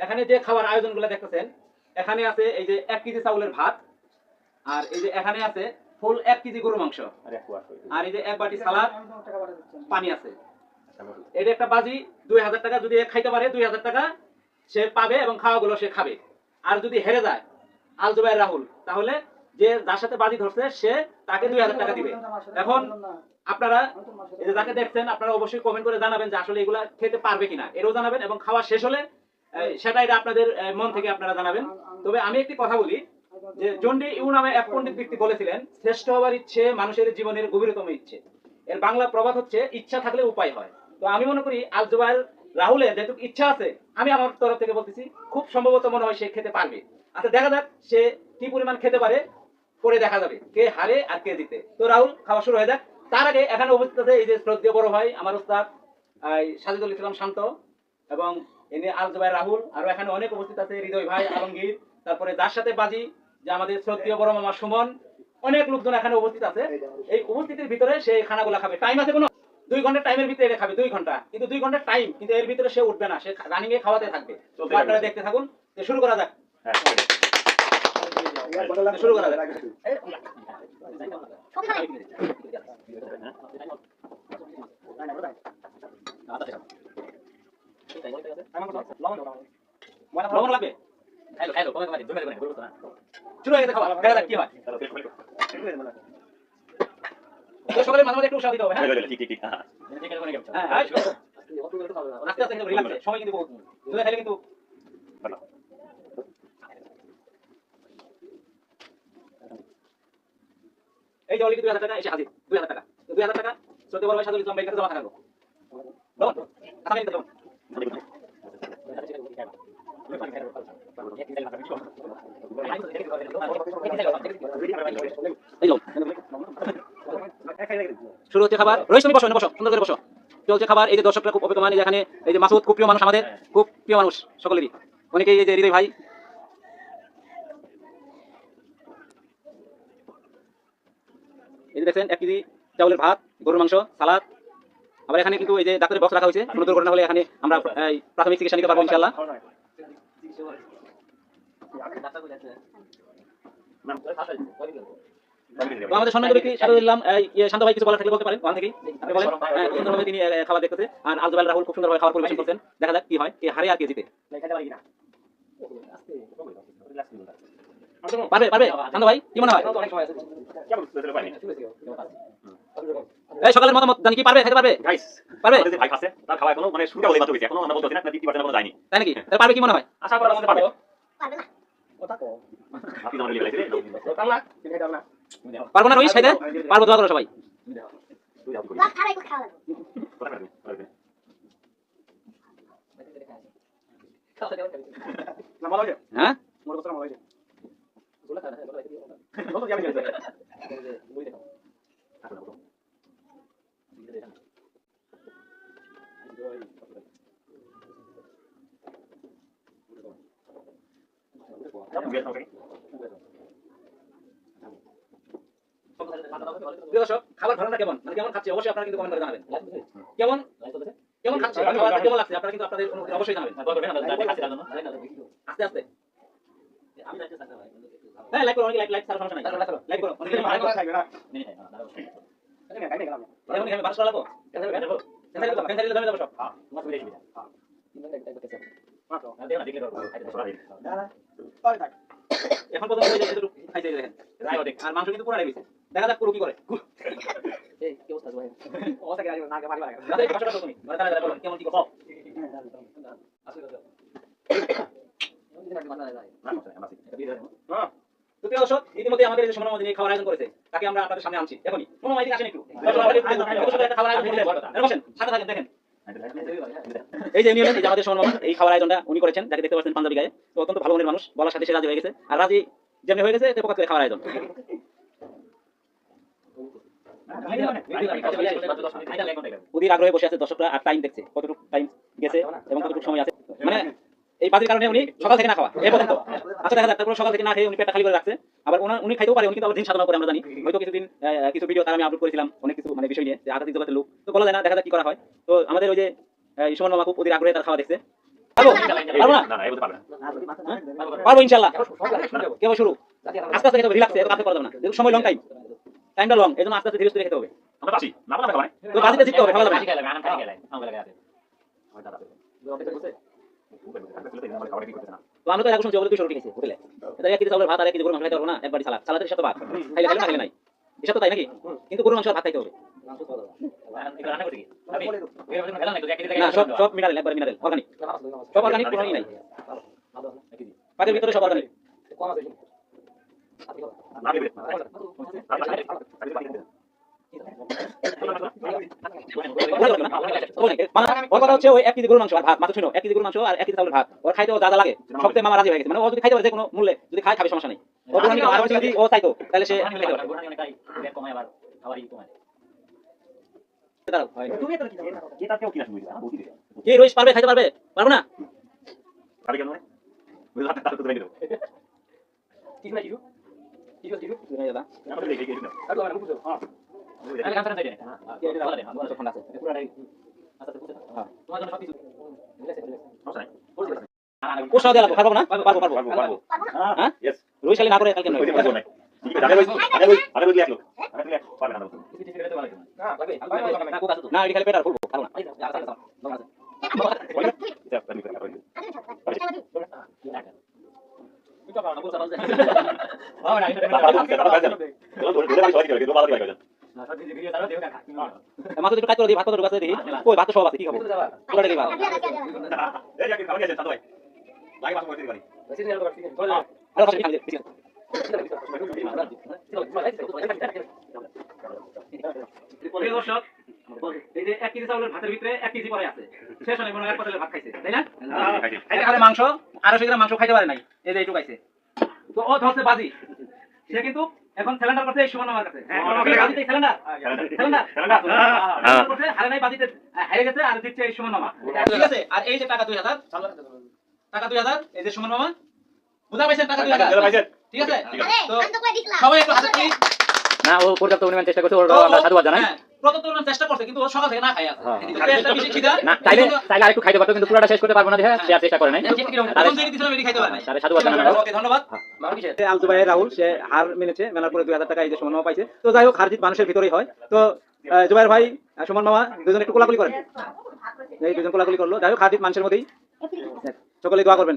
এখানে যে খাবার আয়োজনগুলো দেখতেছেন এখানে আছে এই যে এক কেজি চাউলের ভাত আর এই যে এখানে আছে ফুল এক কেজি গরু মাংস। আর এই যে এক বাটি সালাদ পানি আছে। এটা একটা বাজি দুই হাজার টাকা যদি খাইতে পারে দুই হাজার টাকা সে পাবে এবং খাওয়াগুলো সে খাবে। আর যদি হেরে যায় আল জুবাইর রাহুল তাহলে যে যার সাথে বাজি ধরছে সে তাকে দুই হাজার টাকা দিবে। এখন আপনারা যাকে দেখছেন আপনারা অবশ্যই কমেন্ট করে জানাবেন যে আসলে এগুলা খেতে পারবে কিনা। এরও জানাবেন এবং খাওয়া শেষ হলে সেটা এটা আপনাদের মন থেকে আপনারা জানাবেন। তবে আমি একটি কথা বলি, যে জন্ডি ইউ নামে এক পণ্ডিত ব্যক্তি বলেছিলেন, শ্রেষ্ঠ হওয়ার ইচ্ছে মানুষের জীবনের গভীরতম ইচ্ছে। এর বাংলা প্রবাদ হচ্ছে, ইচ্ছা থাকলে উপায় হয়। তো আমি মনে করি, আল জুবাইর রাহুলের যেটুকু ইচ্ছা আছে, আমি আমার তরফ থেকে বলতেছি, খুব সম্ভবত মনে হয় সে খেতে পারবে। আচ্ছা দেখা যাক সে কি পরিমাণ খেতে পারে, পরে দেখা যাবে, কে হারে আর কে জিতে। তো রাহুল, খাওয়া শুরু হয়ে যাক। তার আগে এখানে উপস্থিত আছে এই যে শ্রদ্ধেয় বড় ভাই, আমার উস্তাদ সাজিদুল ইসলাম শান্ত। এবং এনে আল জুবাইর রাহুল আরও এখানে অনেক উপস্থিত আছে হৃদয় ভাই আলমগীর তারপরে যার সাথে বাজি যে আমাদের শ্রদ্ধীয় বড় মামা সুমন অনেক লোকজন এখানে উপস্থিত আছে। এই উপস্থিতির ভিতরে সে এই খানাগুলো খাবে। টাইম আছে কোনো? দুই ঘণ্টা টাইমের ভিতরে এটা খাবে দুই ঘণ্টা। কিন্তু দুই ঘণ্টা টাইম কিন্তু এর ভিতরে সে উঠবে না। সে রানিং এ খাওয়াতে থাকবে। তো আপনারা দেখতে থাকুন। তো শুরু করা যাক। শুরু করা যাক। লবণ লাগবে মাঝে একটু উৎসাহ দিতে হবে হ্যাঁ আস্তে আস্তে কিন্তু এই যে দুই হাজার টাকা, এসে হাজির। দুই হাজার টাকা। দুই হাজার টাকা, সত্যি বড় সাদুল ইসলাম ভাইয়ের কাছে জমা থাকল। শুরু হচ্ছে খাবার। রয়েছে বসো বসো, সুন্দর করে বসো। চলছে খাবার? এই যে দর্শকরা খুব অপেক্ষমান এখানে এই যে মাসুদ, খুব প্রিয় মানুষ আমাদের, খুব প্রিয় মানুষ সকলেরই। অনেকেই এই যে হৃদয় ভাই। এই এক কেজি চাউলের ভাত, গরুর মাংস, সালাদ। আবার এখানে কিন্তু এই যে ডাক্তারের বক্স রাখা হয়েছে কোনো দুর্ঘটনা হলে এখানে আমরা প্রাথমিক চিকিৎসা নিতে পারব ইনশাল্লাহ আমাদের সম্মানিত ব্যক্তি সাদু দিলাম ইয়ে শান্ত ভাই কিছু বলার থাকলে বলতে পারেন ওখান থেকেই। আপনি হ্যাঁ, সুন্দরভাবে তিনি খাবার দেখতেছে। আর আলজুবাইল রাহুল খুব সুন্দরভাবে খাবার পরিবেশন করছেন। দেখা যাক কি হয় কে হারে আর কে জিতে। পারবে পারবে? শান্ত ভাই কি মনে হয়? এই সকালের মতামত জানি কি পারবে? খেতে পারবে? পারবে? তাই নাকি? তাহলে পারবে কি মনে হয়? পারব। না। রইস খাইতে পারব দোয়া করো সবাই। হ্যাঁ? দর্শক খাবার ঘটনা কেমন? মানে কেমন খাচ্ছে? অবশ্যই আপনারা কিন্তু কমেন্ট করে জানাবেন। কেমন? কেমন খাচ্ছে? খাবারটা কেমন লাগছে? আপনারা কিন্তু আপনাদের অনুভূতি অবশ্যই জানাবেন। আস্তে আস্তে। হ্যাঁ লাইক করো অনেকে লাইক লাইক ছাড়া সমস্যা নাই লাইক করো অনেকে লাইক করো এখন এখানে বাস করা লাগবো ক্যান্সার করতে ক্যান্সার দিলে যাবে সব এখন পর্যন্ত হয়ে যায় এতটুকু খাইতে দেখেন আর মাংস কিন্তু পুরো গেছে দেখা যাক কি করে বসো কেমন কি করছ? তো প্রিয় দর্শক, যে যিনি খাবার আয়োজন করেছে তাকে আমরা আপনাদের সামনে আনছি। এখনই। আসেন একটু আয়োজন করেছে। সাথে থাকেন দেখেন। এই যে যে আমাদের এই খাবার আয়োজনটা উনি করেছেন যাকে দেখতে পাচ্ছেন পাঞ্জাবি গায়ে। তো অত্যন্ত ভালো মনের মানুষ বলার সাথে সে রাজি হয়ে গেছে। আর রাজি যেমনি হয়ে গেছে প্রকাশ করে খাবার আয়োজন। অধীর আগ্রহে বসে আছে দর্শকরা আর টাইম দেখছে কতটুকু টাইম গেছে এবং কতটুকু সময় আছে। মানে এই বাজির কারণে উনি সকাল থেকে না খাওয়া এই পর্যন্ত। আচ্ছা দেখা যাক তারপর সকাল থেকে না খেয়ে উনি পেটটা খালি করে রাখছে। আবার ওনার উনি খাইতেও পারে উনি কিন্তু আবার দিন সাধনা করে আমরা জানি। হয়তো কিছুদিন কিছু ভিডিও তার আমি আপলোড করেছিলাম অনেক কিছু মানে বিষয় নিয়ে যে আধ্যাত্মিক জগতের লোক। তো বলা যায় না দেখা যাক কি করা হয়। তো আমাদের ওই যে আহ, সুমন মামা খুব অধীর আগ্রহে তার খাওয়া দেখছে। পারব? পারব না? না না এই বলতে পারবে না পারব ইনশাল্লাহ কেবল শুরু। আস্তে আস্তে খেতে রিল্যাক্সে এত কাজ করা যাবে না। যেহেতু সময় লং টাইম টাইমটা লং এই জন্য আস্তে আস্তে ধীরে ধীরে খেতে হবে। আমরা পাচ্ছি না পারলে খাবার তো বাজিতে জিততে হবে। তো আমি তো এখন শুনছি দুশো রুটি খেয়েছি হোটেলে। এক কেজি চাউলের ভাত আর এক কেজি গরুর মাংস খাইতে পারব না একবারই সালাদ। সালাদের সাথে ভাত খাইলে খাইলে না খাইলে নাই। এসব তো তাই নাকি? কিন্তু গরুর মাংস ভাত খাইতে হবে। না সব সব মিনারেল একবার মিনারেল অর্গানিক সব অর্গানিক কোনো নাই। পাকের ভিতরে সব অর্গানিক না দিবে ওর কথা হচ্ছে ওই এক কেজি গরুর মাংস আর ভাত মাত্র শুনো এক কেজি গরুর মাংস আর এক কেজি চাউলের ভাত ওর খাইতে ও যা লাগে সবচেয়ে মামা রাজি হয়ে গেছে মানে ও যদি খাইতে পারে যে কোনো মূল্যে যদি খায় খাবে সমস্যা নেই ও আর যদি ও চাইতো তাহলে সে খাইতে পারে দাঁড়াও, হয়। এটা কেউ কিনা শুনবি না বলতি দে কে রোজ পারবে খাইতে পারবে পারব না খালি কেন বুঝলা তাতে তো দেবে দাদা আমরা দেখে গেছি না ঠান্ডা আছে সমস্যা নাই ও সহ দেওয়া লাগবে পারব না পারব পারব পারব পারব হ্যাঁ ইয়েস রোজ খালি না করে কালকে ওই নয় দিন নাই ঠিক আছে আরে ওই আরে ওই আরে ওই এক লোক আরে তুই পারবে না না এটি খালি পেট আর ফুলবো পারব না এটা আমি করে পারব মাত্র একটু কাজ করে দিই ভাত কত ঢুকাতে দিই ওই ভাত সব আছে কি খাব পুরোটা দিই ভাত আর দর্শক এই যে এক কেজি চাউলের ভাতের ভিতরে এক কেজি পরে আছে। শেষ হয় মনে হয় এক ভাত খাইছে তাই না? খাইতে খালে মাংস আড়াইশো গ্রাম মাংস খাইতে পারে নাই। এই যে এইটুকু খাইছে। তো ও ধরছে বাজি। সে কিন্তু এখন সিলিন্ডার করতে সুমন আমার কাছে। সিলিন্ডার সিলিন্ডার সিলিন্ডার করতে হারে নাই বাদিতে হারে গেছে আর দিচ্ছে এই সুমন মামা। ঠিক আছে আর এই যে টাকা দুই হাজার টাকা দুই হাজার এই যে সুমন মামা। বুঝা পাইছেন টাকা দুই হাজার? ঠিক আছে? তো সবাই একটু হাতে না ও পর্যাপ্ত পরিমাণ চেষ্টা করছে ওর আমরা সাধুবাদ জানাই। হ্যাঁ, প্রথম তো ওরা চেষ্টা করছে কিন্তু ও সকাল থেকে না খাই আছে কিন্তু পেটটা বেশি খিদা না চাইলে চাইলে আরেকটু খাইতে পারতো কিন্তু পুরোটা শেষ করতে পারব না সে আর চেষ্টা করে নাই প্রথম থেকে দিছিলাম এটি খাইতে পারে নাই তাহলে সাধুবাদ জানানো ওকে ধন্যবাদ আলতু ভাই রাহুল সে হার মেনেছে মেলার পরে দুই হাজার টাকা এই যে সুমন পাইছে তো যাই হোক মানুষের ভিতরেই হয় তো জুবাইর ভাই সুমন মামা দুজন একটু কোলাকুলি করেন এই দুজন কোলাকুলি করল যাই হোক মানুষের মধ্যেই সকলে দোয়া করবেন